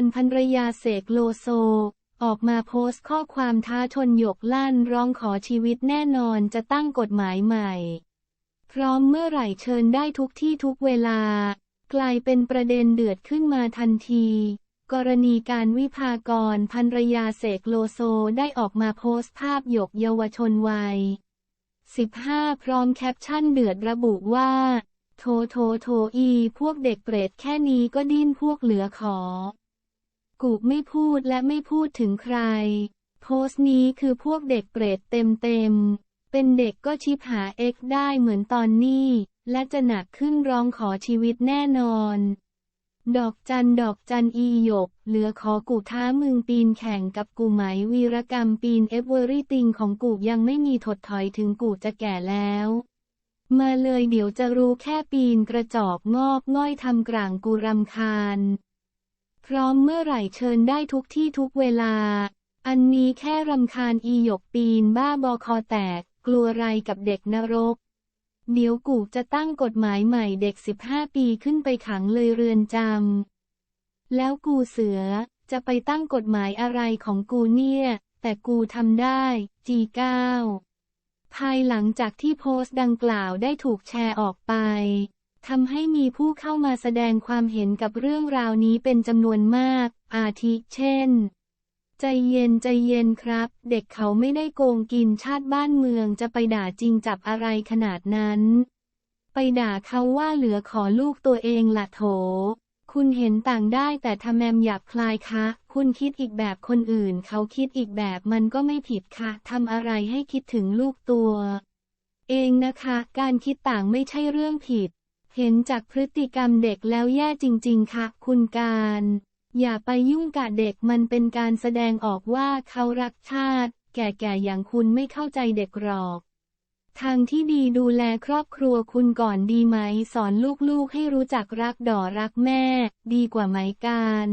รภรรยาเสกโลโซ ออกมาโพสต์ข้อความท้าชนหยกลั่นร้องขอชีวิตแน่นอนจะตั้งกฎหมายใหม่ พร้อมเมื่อไหร่เชิญได้ทุกที่ทุกเวลา กลายเป็นประเด็นเดือดขึ้นมาทันที กรณีการวิพากรภรรยาเสกโลโซได้ออกมาโพสต์ภาพหยกเยาวชนวัย 15 พร้อมแคปชั่นเดือดระบุว่าโทโทโทอี พวกเด็กเปรตแค่นี้ก็ดิ้นพวกเหลือขอ กูไม่พูดและไม่พูดถึงใคร โพสต์นี้คือพวกเด็กเปรตเต็มเต็มๆเป็นเด็กก็ชิปหาเอ็กได้เหมือนตอนนี้ และจะหนักขึ้นร้องขอชีวิตแน่นอน ดอกจันดอกจันอีหยก เหลือขอกูท้ามึงปีนแข่งกับกูไหมวีรกรรมปีนเอเวอรี่ติงของกูยังไม่มีถดถอยถึงกูจะแก่แล้วมาเลยเดี๋ยวจะรู้แค่ปีนกระจอกงอกง่อยทำกลางกูรำคาญ พร้อมเมื่อไหร่เชิญได้ทุกที่ทุกเวลา อันนี้แค่รำคาญอีหยกปีนบ้าบอคอแตก กลัวไรกับเด็กนรก เดี๋ยวกูจะตั้งกฎหมายใหม่เด็ก 15 ปีขึ้นไปขังเลยเรือนจำ แล้วกูเสือ จะไปตั้งกฎหมายอะไรของกูเนี่ย แต่กูทำได้ G9 ภายหลังจากที่โพสต์ดังกล่าวได้ถูกแชร์ออกไป ทำให้มีผู้เข้ามาแสดงความเห็นกับเรื่องราวนี้เป็นจำนวนมาก อาทิเช่น ใจเย็นใจเย็นครับ เด็กเขาไม่ได้โกงกินชาติบ้านเมืองจะไปด่าจริงจับอะไรขนาดนั้น ไปด่าเขาว่าเหลือขอลูกตัวเองละโถ คุณเห็นต่างได้แต่ทำแมมหยาบคลายคะ คุณคิดอีกแบบคนอื่น เขาคิดอีกแบบมันก็ไม่ผิดค่ะทำอะไรให้คิดถึงลูกตัว เองนะคะ การคิดต่างไม่ใช่เรื่องผิด เห็นจากพฤติกรรมเด็กแล้วแย่จริง ๆ ค่ะ คุณการ อย่าไปยุ่งกับเด็กมันเป็นการแสดงออกว่าเขารักชาติ แก่ๆอย่างคุณไม่เข้าใจเด็กหรอก ทางที่ดีดูแลครอบครัวคุณก่อนดีไหม สอนลูกๆให้รู้จักรักดอรักแม่ ดีกว่าไหมการ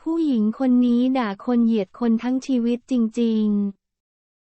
ผู้หญิงคนนี้ด่าคนเหยียดคนทั้งชีวิตจริง ๆ